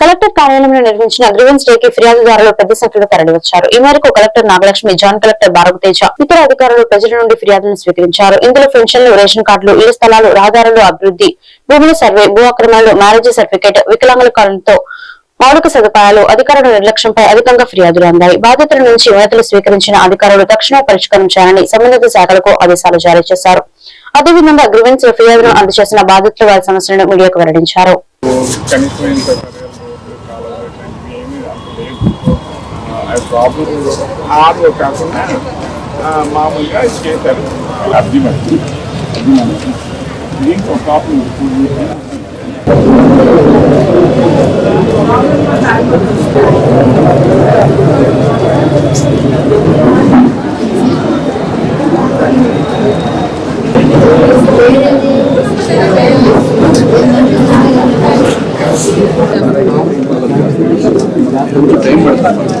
Collector కార్యాలయంలో నిర్వహించిన grievance day కి ఫిర్యాదుదారులు పెద్ద సంఖ్యలో తరలివచ్చారు ఈ మేరకు collector Nagalakshmi joint collector Bharateja ఇతర అధికారులు ప్రజల నుండి ఫిర్యాదులను స్వీకరించారు. ఇందులో పెన్షన్లు రేషన్ కార్డులు ఇళ్ళ స్థలాలు రహదారులు అభివృద్ధి భూముల సర్వే భూ అక్రమాలు మ్యారేజ్ సర్టిఫికేట్ వికలాంగుల కాలంతో మౌలిక సదుపాయాలు అధికారుల నిర్లక్ష్యంపై అధికంగా ఫిర్యాదులు అందాయి. బాధితుల నుంచి వినతులు స్వీకరించిన అధికారులు తక్షణమే పరిష్కారం చేయాలని సంబంధిత శాఖలకు ఆదేశాలు జారీ చేశారు. అదేవిధంగా గ్రీవెన్స్ ఫిర్యాదును అందజేసిన బాధితులు వారి సమస్యలను మీడియాకు వెల్లడించారు. ప్రాబ్లం ఆరు కాకుండా ఆ, మామూలుగా చేశారు అర్జీ మట్టి అర్జీ మట్టి దీనికి ఒక కాపీ వికలేశారు కదా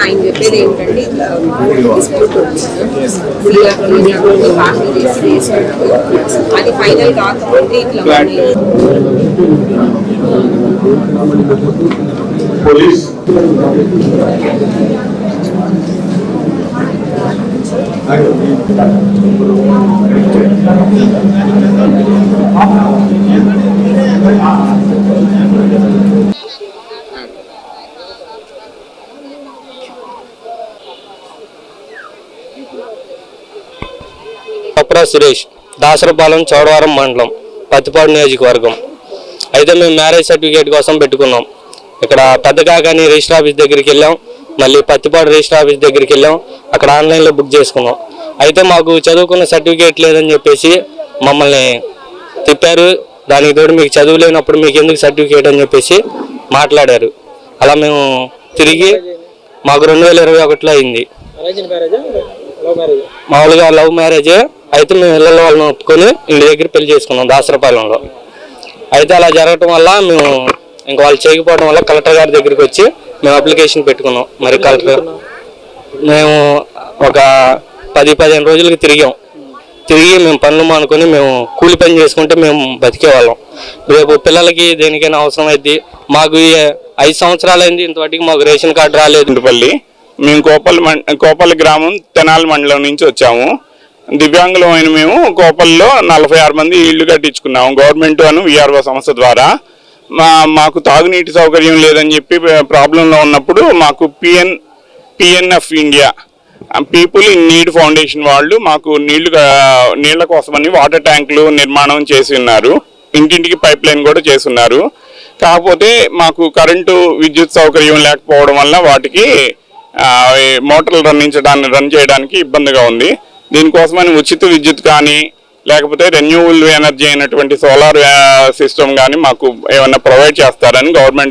ఆయన చెప్పేది ఏంటంటే అది ఫైనల్ కాకపోతే ఇట్లా పోలీస్? కప్రా సురేష్ దాసరపాలెం చౌడవరం మండలం పత్తిపాడు నియోజకవర్గం. అయితే మేము మ్యారేజ్ సర్టిఫికేట్ కోసం పెట్టుకున్నాం. ఇక్కడ పెద్ద కాకాని రిజిస్టర్ ఆఫీస్ దగ్గరికి వెళ్ళాం. మళ్ళీ పత్తిపాడు రిజిస్టర్ ఆఫీస్ దగ్గరికి వెళ్ళాం. అక్కడ ఆన్లైన్లో బుక్ చేసుకున్నాం. అయితే మాకు చదువుకున్న సర్టిఫికేట్ లేదని చెప్పేసి మమ్మల్ని తిప్పారు. దానికి తోడు మీకు చదువు లేనప్పుడు మీకు ఎందుకు సర్టిఫికేట్ అని చెప్పేసి మాట్లాడారు. అలా మేము తిరిగి మాకు రెండు వేల ఇరవై ఒకటిలో అయింది. మామూలుగా లవ్ మ్యారేజ్. అయితే మేము ఇళ్ళలో వాళ్ళని ఒప్పుకొని ఇంటి దగ్గర పెళ్ళి చేసుకున్నాం దాసరపాలెంలో. అయితే అలా జరగటం వల్ల మేము ఇంకా వాళ్ళు చేయకపోవడం వల్ల కలెక్టర్ గారి దగ్గరికి వచ్చి మేము అప్లికేషన్ పెట్టుకున్నాం. మరి కలెక్టర్ మేము ఒక పది పదిహేను రోజులకి తిరిగాం. తిరిగి మేము పనులు మానుకొని మేము కూలి పని చేసుకుంటే మేము బతికేవాళ్ళం. రేపు పిల్లలకి దేనికైనా అవసరం అయింది మాకు ఐదు సంవత్సరాలైంది ఇంతవరకు మాకు రేషన్ కార్డు రాలేదు. ఇంటిపల్లి మేము కోపల్ కోపల్ గ్రామం తెనాలి మండలం నుంచి వచ్చాము. దివ్యాంగులమైన మేము కోపల్లో నలభై ఆరు మంది ఇల్లు కట్టించుకున్నాము. గవర్నమెంట్ అను విఆర్ఓ సంస్థ ద్వారా. మా మాకు తాగునీటి సౌకర్యం లేదని చెప్పి ప్రాబ్లంలో ఉన్నప్పుడు మాకు PN PNF India people in need foundation వాళ్ళు మాకు నీళ్ళు నీళ్ళ కోసమని వాటర్ ట్యాంకులు నిర్మాణం చేసి ఉన్నారు. ఇంటింటికి పైప్ లైన్ కూడా చేసి ఉన్నారు. కాకపోతే మాకు కరెంటు విద్యుత్ సౌకర్యం లేకపోవడం వల్ల వాటికి మోటార్లు రన్నించడాన్ని రన్ చేయడానికి ఇబ్బందిగా ఉంది. దీనికోసమని ఉచిత విద్యుత్ కానీ లేకపోతే రెన్యూవల్ ఎనర్జీ అయినటువంటి సోలార్ సిస్టమ్ కానీ మాకు ఏమైనా ప్రొవైడ్ చేస్తారని గవర్నమెంట్